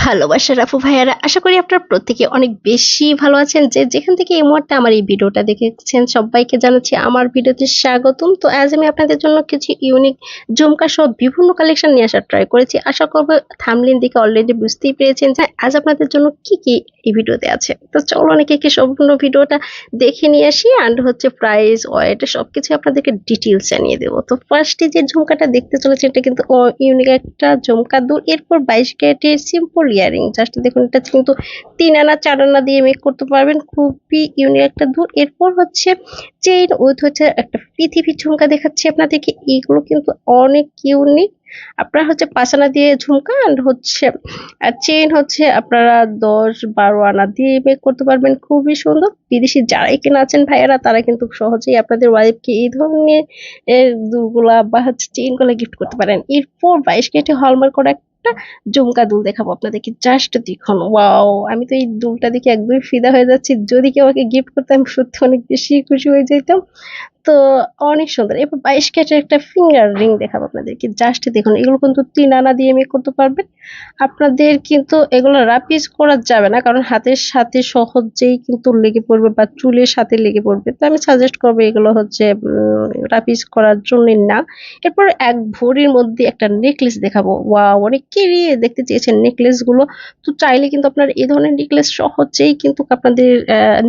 ভালোবাসার আপু ভাইয়ারা, আশা করি আপনারা প্রত্যেকে অনেক বেশি ভালো আছেন যে যেখান থেকে এই মুহূর্তে আমার এই ভিডিওটা দেখেছেন, সবাইকে জানাচ্ছি আমার ভিডিওতে স্বাগতম। তো আজ আমি আপনাদের জন্য কিছু ইউনিক জুমকা সহ বিভিন্ন কালেকশন নিয়ে আসার ট্রাই করেছি। আশা করব থামলিন দিকে অলরেডি বুঝতেই পেরেছেন যে আজ আপনাদের জন্য কি কি এই ভিডিওতে আছে। তো চলো অনেকে কি সম্পূর্ণ ভিডিওটা দেখে নিয়ে আসি অ্যান্ড হচ্ছে প্রাইস ওয়েট সবকিছু আপনাদেরকে ডিটেলস জানিয়ে দেবো। তো ফার্স্টে যে ঝুমকাটা দেখতে চলেছে, এটা কিন্তু ইউনিক একটা ঝুমকা। দূর এরপর বাইশ ক্যারেটের সিম্পল ইয়ারিং জাস্ট দেখুন এটা কিন্তু তিন আনা, চার আনা দিয়ে মেক করতে পারবেন, খুবই ইউনিক একটা দূর এরপর হচ্ছে চেইন উইথ হচ্ছে একটা পৃথিবীর ঝুমকা দেখাচ্ছি আপনাদেরকে, এইগুলো কিন্তু অনেক ইউনিক আপনার হচ্ছে পাঁচ আনা দিয়ে ঝুমকা আর হচ্ছে চেইন হচ্ছে আপনারা দশ বারো আনা দিয়ে মেক করতে পারবেন, খুবই সুন্দর। বিদেশি যারাই কেনা আছেন ভাইয়েরা, তারা কিন্তু সহজেই আপনাদের ওয়াইফকে এই ধরনের, এর দুলগুলা বা হচ্ছে চেইনগুলা গিফট করতে পারেন। এরপর বাইশ কেটে হলমার্ক করা একটা ঝুমকা দুল দেখাবো আপনাদেরকে জাস্ট দেখুন ওয়াও আমি তো এই দুলটা দেখে একদমই ফিদা হয়ে যাচ্ছি। যদি কেউ আমাকে গিফট করতাম সত্যি অনেক বেশি খুশি হয়ে যেতাম। তো অনেক সুন্দর। এরপর বাইশ ক্যারেটের একটা ফিঙ্গার রিং দেখাবো আপনাদেরকে। জাস্ট দেখুন, এগুলো কিন্তু তিন আনা দিয়ে মেক করতে পারবেন। আপনাদের কিন্তু এগুলো রাপিস করা যাবে না, কারণ হাতের সাথে সহজেই কিন্তু লেগে পড়বে বা চুলের সাথে লেগে পড়বে। তো আমি সাজেস্ট করব এগুলো হচ্ছে রাপিস করার জন্য না। এরপর এক ভরির মধ্যে একটা নেকলেস দেখাবো। ওয়া অনেকেরই দেখতে চেয়েছেন নেকলেসগুলো। তো চাইলে কিন্তু আপনার এই ধরনের নেকলেস সহজেই কিন্তু আপনাদের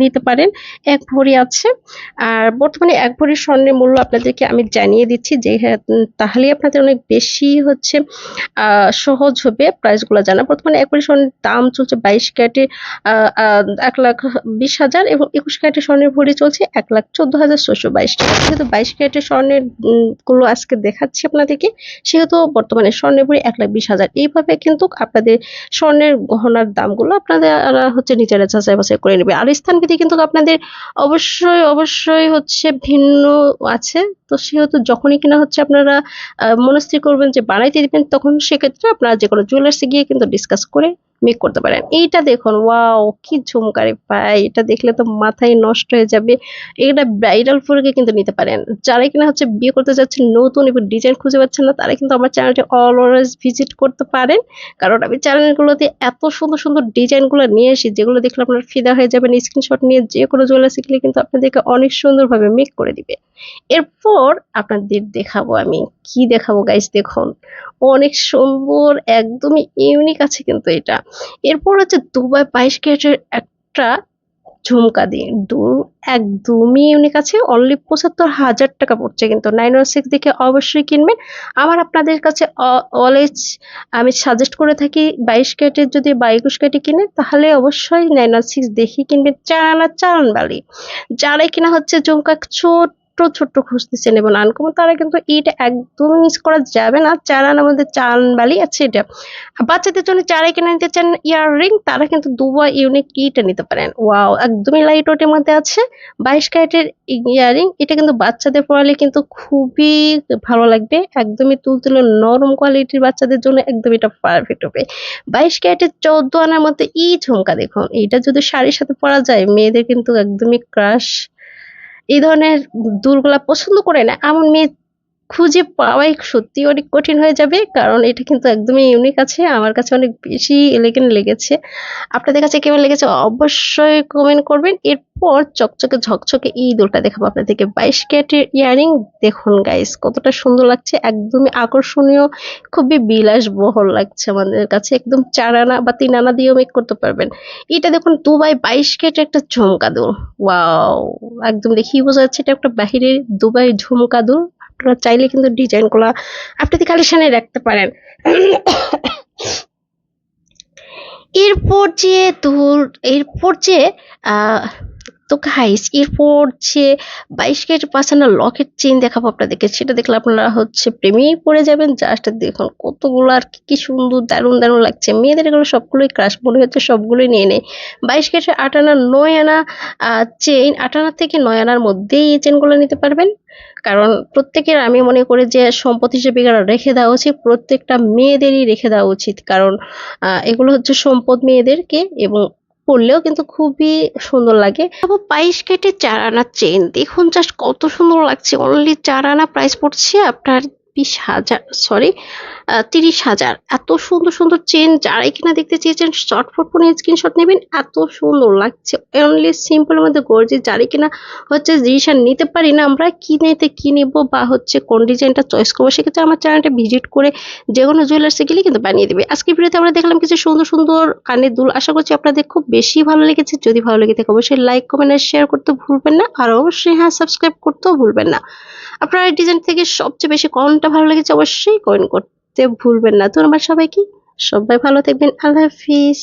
নিতে পারেন। এক ভরি আছে। আর বর্তমানে এক ভরি স্বর্ণের মূল্য আপনাদেরকে আমি জানিয়ে দিচ্ছি যে হ্যাঁ, তাহলেই আপনাদের অনেক বেশি হচ্ছে সহজ হবে প্রাইসগুলো জানা। বর্তমানে এক ভরি স্বর্ণের দাম চলছে বাইশ ক্যারেটে এক লাখ বিশ হাজার এবং একুশ ক্যারেটের স্বর্ণের ভরি চলছে এক লাখ চোদ্দ হাজার ছশো বাইশ যেহেতু বাইশ ক্যারেটের স্বর্ণেরগুলো আজকে দেখাচ্ছি আপনাদেরকে সেহেতু বর্তমানে স্বর্ণের ভরি এক লাখ বিশ হাজার। এইভাবে কিন্তু আপনাদের স্বর্ণের গহনার দামগুলো আপনাদের হচ্ছে নিজেরা যাচাই বাছাই করে নেবে। আর স্থানভেদে কিন্তু আপনাদের অবশ্যই অবশ্যই হচ্ছে ভিন্ন আছে, তো সেহেতু যখনই কিনা হচ্ছে আপনারা মনস্থির করবেন যে বানাইতে দিবেন, তখন সেক্ষেত্রে আপনারা যে কোনো জুয়েলার্সে গিয়ে কিন্তু ডিসকাস করে মেক করতে পারেন। এইটা দেখুন, ওয়াও, কি ঝুমকারে পাই এটা দেখলে তো মাথায় নষ্ট হয়ে যাবে। এটা ব্রাইডাল ফোরকে কিন্তু নিতে পারেন। যারা কিনা হচ্ছে বিয়ে করতে যাচ্ছেন নতুন এবং ডিজাইন খুঁজে পাচ্ছেন না, তারা কিন্তু আমার চ্যানেলটি অলওয়েজ ভিজিট করতে পারেন। কারণ আমি চ্যানেলগুলোতে এত সুন্দর সুন্দর ডিজাইনগুলো নিয়ে আসি যেগুলো দেখলে আপনার ফিদা হয়ে যাবেন স্ক্রিনশট নিয়ে যে কোনো জুয়েলার শিখলে কিন্তু আপনাদেরকে অনেক সুন্দরভাবে মেক করে দিবে। এরপর আপনাদের দেখাবো আমি, কি দেখাবো গাইস দেখুন। অনেক সুন্দর, একদমই ইউনিক আছে কিন্তু এটা। এরপর হচ্ছে দুবাই বাইশ ক্যারেটের একটা ঝুমকা দিয়ে। দু, একদমই ইউনিক আছে। অনলি পঁচাত্তর হাজার টাকা পড়ছে কিন্তু। নাইন ওয়ান সিক্স দেখে অবশ্যই কিনবেন। আমার আপনাদের কাছে অলওয়েজ আমি সাজেস্ট করে থাকি, বাইশ ক্যারেটের যদি বা একুশ ক্যারেটে কিনে, তাহলে অবশ্যই নাইন ওয়ান সিক্স দেখে কিনবেন। চার আনা চালান বালি। যারাই কিনা হচ্ছে ঝুমকা, ছোট ছোট্ট ছোট্ট খুঁজতেছেন এবং আনকমন তারা কিন্তু এটা একদম মিস করা যাবে না। চারানার মধ্যে চান বালি আছে এটা। বাচ্চাদের জন্য চারাই কিনে নিতে চান ইয়াররিং তারা কিন্তু দুবা ইউনিক ইটা নিতে পারেন। ওয়াও একদমই লাইট ওয়েটের মধ্যে আছে। বাইশ ক্যারেটের ইয়াররিং এটা কিন্তু বাচ্চাদের পড়ালে কিন্তু খুবই ভালো লাগবে। একদমই তুলতুলে নরম কোয়ালিটির বাচ্চাদের জন্য একদম এটা পারফেক্ট হবে। বাইশ ক্যারেটের চোদ্দ আনার মধ্যে ই ঝুমকা দেখুন। এটা যদি শাড়ির সাথে পরা যায়, মেয়েদের কিন্তু একদমই ক্রাশ এই ধরনের দুলগুলা পছন্দ করে না। এমন মেয়ে খুঁজে পাওয়াই সত্যি অনেক কঠিন হয়ে যাবে, কারণ এটা কিন্তু একদমই ইউনিক আছে। আমার কাছে অনেক বেশি এলিগেন্ট লেগেছে। আপনাদের কাছে কেমন লেগেছে অবশ্যই কমেন্ট করবেন। এরপর চকচকে ঝকঝকে এই দুলটা দেখাবো আপনাদেরকে। বাইশ ক্যারেটের ইয়ারিং, দেখুন গাইস কতটা সুন্দর লাগছে। একদমই আকর্ষণীয়, খুবই বিলাস বহল লাগছে আমাদের কাছে। একদম চার আনা বা তিন আনা দিয়েও মেক করতে পারবেন। এটা দেখুন দুবাই বাইশ ক্যারেটের একটা ঝুমকা দুল। ওয়াও একদম দেখি বোঝা যাচ্ছে এটা একটা বাহিরের দুবাই ঝুমকা দুল। আপনারা চাইলে কিন্তু ডিজাইনগুলো আপনাদের কালেকশানে রাখতে পারেন। এরপর যে তোর, এরপর যে তো গাইস এরপর যে বাইশ ক্যারেট পাঁচানা লকেট চেন দেখাবো আপনাদেরকে, সেটা দেখলে আপনারা হচ্ছে প্রেমেই পড়ে যাবেন। জাস্ট দেখুন কতগুলো আর কি কি সুন্দর, দারুণ দারুণ লাগছে। মেয়েদের এগুলো সবগুলোই ক্রাশ মনে হচ্ছে সবগুলোই নিয়ে নেয় বাইশ ক্যারেটের আট আনা, নয় আনা চেইন আট আনা থেকে নয় আনার মধ্যেই এই চেনগুলো নিতে পারবেন। কারণ প্রত্যেকের আমি মনে করি যে সম্পদ হিসেবে রেখে দেওয়া উচিত, প্রত্যেকটা মেয়েদেরই রেখে দেওয়া উচিত। কারণ এগুলো হচ্ছে সম্পদ মেয়েদেরকে এবং পড়লেও কিন্তু খুবই সুন্দর লাগে। তারপর পায়েস কেটে চার আনা চেন দেখুন জাস্ট কত সুন্দর লাগছে। অনলি চার আনা প্রাইস পড়ছে আপনার বিশ হাজার সরি তিরিশ হাজার। এত সুন্দর সুন্দর চেন যারাই কিনা দেখতে চেয়েছেন শর্টফট ফোনে স্ক্রিনশট নেবেন। এত সুন্দর লাগছে। অনলি সিম্পলের মধ্যে গর্জি যারাই কিনা হচ্ছে জিনিসটা নিতে পারি না, আমরা কিনেতে কি নিব বা হচ্ছে কোন ডিজাইনটা চয়েস করব, সেক্ষেত্রে আমার চ্যানেলটা ভিজিট করে যে কোনো জুয়েলার্সে গেলে কিন্তু বানিয়ে দেবে। আজকে ভিডিওতে আমরা দেখলাম কিছু সুন্দর সুন্দর কানের দুল। আশা করছি আপনাদের খুব বেশি ভালো লেগেছে। যদি ভালো লেগে থাকে, অবশ্যই লাইক কমেন্ট আর শেয়ার করতে ভুলবেন না। আর অবশ্যই হ্যাঁ সাবস্ক্রাইব করতেও ভুলবেন না। আপনার এই ডিজাইন থেকে সবচেয়ে বেশি কোনটা ভালো লেগেছে অবশ্যই কমেন্ট করতে ভুলবেন না। আমার সবাইকে। সবাই ভালো থাকবেন। আল্লাহ হাফিজ।